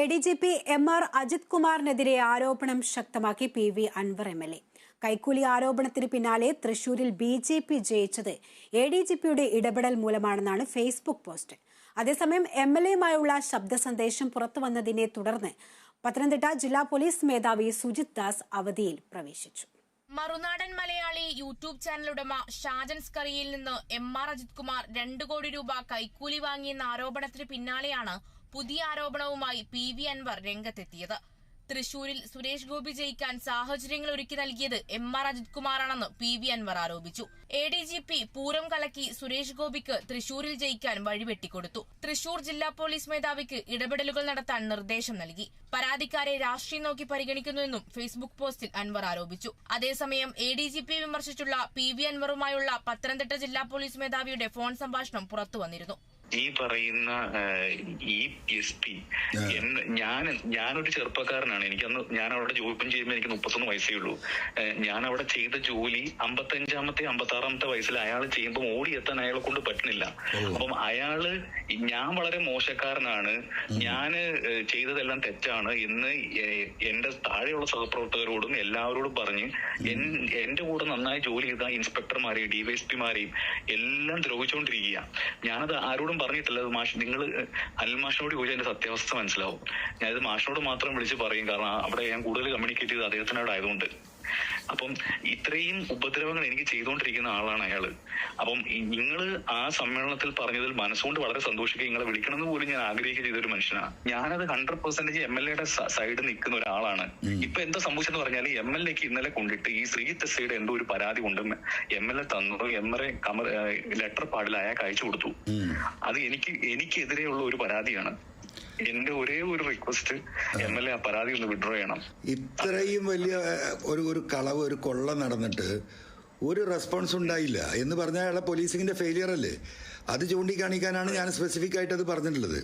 A D G P M R Ajith കുമാറിനെതിരെ ആരോപണം ശക്തമാക്കി P V Anvar M L A. കൈക്കൂലി ആരോപണത്തിന് പിന്നാലെ തൃശൂരിൽ ബി ജെ പി ജയിച്ചത് എ ഡി ജി പിയുടെ ഇടപെടൽ മൂലമാണെന്നാണ് ഫേസ്ബുക്ക് പോസ്റ്റ്. അതേസമയം എം എൽ എയുമായുള്ള ശബ്ദ സന്ദേശം പുറത്തു വന്നതിനെ തുടർന്ന് പത്തനംതിട്ട ജില്ലാ പോലീസ് മേധാവി സുജിത് ദാസ് അവധിയിൽ പ്രവേശിച്ചു. മറുനാടൻ മലയാളി യൂട്യൂബ് ചാനൽ ഉടമ ഷാജൻ സ്കറിയിൽ നിന്ന് എം ആർ അജിത് കുമാർ രണ്ടു കോടി രൂപ കൈക്കൂലി വാങ്ങിയെന്ന ആരോപണത്തിന് പിന്നാലെയാണ് പുതിയ ആരോപണവുമായി പി വി അൻവർ രംഗത്തെത്തിയത്. തൃശൂരിൽ സുരേഷ് ഗോപി ജയിക്കാൻ സാഹചര്യങ്ങൾ ഒരുക്കി നൽകിയത് എം ആർ അജിത് കുമാറാണെന്ന് പി വി അൻവർ ആരോപിച്ചു. A D G P Pooram കലക്കി സുരേഷ് ഗോപിക്ക് തൃശൂരിൽ ജയിക്കാൻ വഴിവെട്ടിക്കൊടുത്തു. തൃശൂർ ജില്ലാ പോലീസ് മേധാവിക്ക് ഇടപെടലുകൾ നടത്താൻ നിർദ്ദേശം നൽകി. പരാതിക്കാരെ രാഷ്ട്രീയം നോക്കി പരിഗണിക്കുന്നുവെന്നും ഫേസ്ബുക്ക് പോസ്റ്റിൽ അൻവർ ആരോപിച്ചു. അതേസമയം എ ഡി ജി പി വിമർശിച്ചുള്ള പി വി അൻവറുമായുള്ള പത്തനംതിട്ട ജില്ലാ പോലീസ് മേധാവിയുടെ ഫോൺ സംഭാഷണം പുറത്തുവന്നിരുന്നു ഈ പറയുന്ന ഈ എസ് പി ഞാൻ ഞാനൊരു ചെറുപ്പക്കാരനാണ്. എനിക്കന്ന് ഞാൻ അവിടെ ജോലി ചെയ്യുമ്പോൾ എനിക്ക് മുപ്പത്തൊന്ന് വയസ്സേ ഉള്ളൂ. ഞാൻ അവിടെ ചെയ്ത ജോലി അമ്പത്തഞ്ചാമത്തെ അമ്പത്തി ആറാമത്തെ വയസ്സിൽ അയാൾ ചെയ്യുമ്പോൾ ഓടിയെത്താൻ അയാളെ കൊണ്ട് പറ്റുന്നില്ല. അപ്പം അയാൾ ഞാൻ വളരെ മോശക്കാരനാണ്. ഞാൻ ചെയ്തതെല്ലാം തെറ്റാണ് എന്ന് എന്റെ താഴെയുള്ള സഹപ്രവർത്തകരോടും എല്ലാവരോടും പറഞ്ഞ് എന്റെ കൂടെ നന്നായി ജോലി ചെയ്ത ഇൻസ്പെക്ടർമാരെയും ഡിവൈഎസ്പിമാരെയും എല്ലാം ദ്രോഹിച്ചുകൊണ്ടിരിക്കുക ഞാനത് ആരോടും പറഞ്ഞിട്ടില്ല അത് മാഷ്. നിങ്ങൾ അനിൽ മാഷിനോട് ചോദിച്ചാൽ എന്റെ സത്യാവസ്ഥ മനസ്സിലാവും. ഞാനിത് മാഷിനോട് മാത്രം വിളിച്ച് പറയും. കാരണം അവിടെ ഞാൻ കൂടുതൽ കമ്മ്യൂണിക്കേറ്റ് ചെയ്ത് അദ്ദേഹത്തിനോട് ആയതുകൊണ്ട്. അപ്പം ഇത്രയും ഉപദ്രവങ്ങൾ എനിക്ക് ചെയ്തുകൊണ്ടിരിക്കുന്ന ആളാണ് അയാൾ. അപ്പം നിങ്ങൾ ആ സമ്മേളനത്തിൽ പറഞ്ഞതിൽ മനസ്സുകൊണ്ട് വളരെ സന്തോഷിക്കുക. നിങ്ങളെ വിളിക്കണമെന്ന് പോലും ഞാൻ ആഗ്രഹിക്കുക ചെയ്തൊരു മനുഷ്യനാണ് ഞാനത് ഹൺഡ്രഡ് പെർസെന്റേജ് എം എൽ എയുടെ സൈഡിൽ നിൽക്കുന്ന ഒരാളാണ്. ഇപ്പൊ എന്താ സംഭവിച്ചെന്ന് പറഞ്ഞാൽ എം എൽ എക്ക് ഇന്നലെ കൊണ്ടിട്ട് ഈ ശ്രീ തെസ്സയുടെ എന്തോ ഒരു പരാതി കൊണ്ട് എം എൽ എ തന്നു. എം എൽ എ കമർ ലെറ്റർ പാടിൽ അയാൾക്ക് അയച്ചു കൊടുത്തു. അത് എനിക്ക് എനിക്കെതിരെയുള്ള ഒരു പരാതിയാണ്. എന്റെ ഒരേ ഒരു റിക്വസ്റ്റ് എം എൽ എ ആ പരാതി ഒന്ന് വിഡ്രോ ചെയ്യണം. ഇത്രയും വലിയ ഒരു ഒരു കളവ് ഒരു കൊള്ള നടന്നിട്ട് ഒരു റെസ്പോൺസ് ഉണ്ടായില്ല. എന്ന് പറഞ്ഞാൽ അയാളെ പോലീസിങ്ങിന്റെ ഫെയിലിയർ അല്ലേ? അത് ചൂണ്ടിക്കാണിക്കാനാണ് ഞാൻ സ്പെസിഫിക് ആയിട്ട് അത് പറഞ്ഞിട്ടുള്ളത്.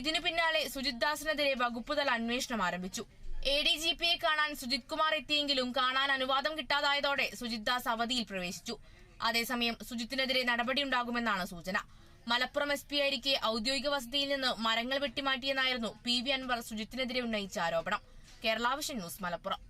ഇതിനു പിന്നാലെ സുജിത് ദാസിനെതിരെ വകുപ്പുതല അന്വേഷണം ആരംഭിച്ചു. എ ഡി ജി പിയെ കാണാൻ സുജിത് കുമാർ എത്തിയെങ്കിലും കാണാൻ അനുവാദം കിട്ടാതായതോടെ സുജിത് ദാസ് അവധിയിൽ പ്രവേശിച്ചു. അതേസമയം സുജിത്തിനെതിരെ നടപടി ഉണ്ടാകുമെന്നാണ് സൂചന. മലപ്പുറം എസ് പി ആയിരിക്കെ ഔദ്യോഗിക വസതിയിൽ നിന്ന് മരങ്ങൾ വെട്ടിമാറ്റിയെന്നായിരുന്നു പി വി അൻവർ സുജിത്തിനെതിരെ ഉന്നയിച്ച ആരോപണം. Kerala vision news Malappuram.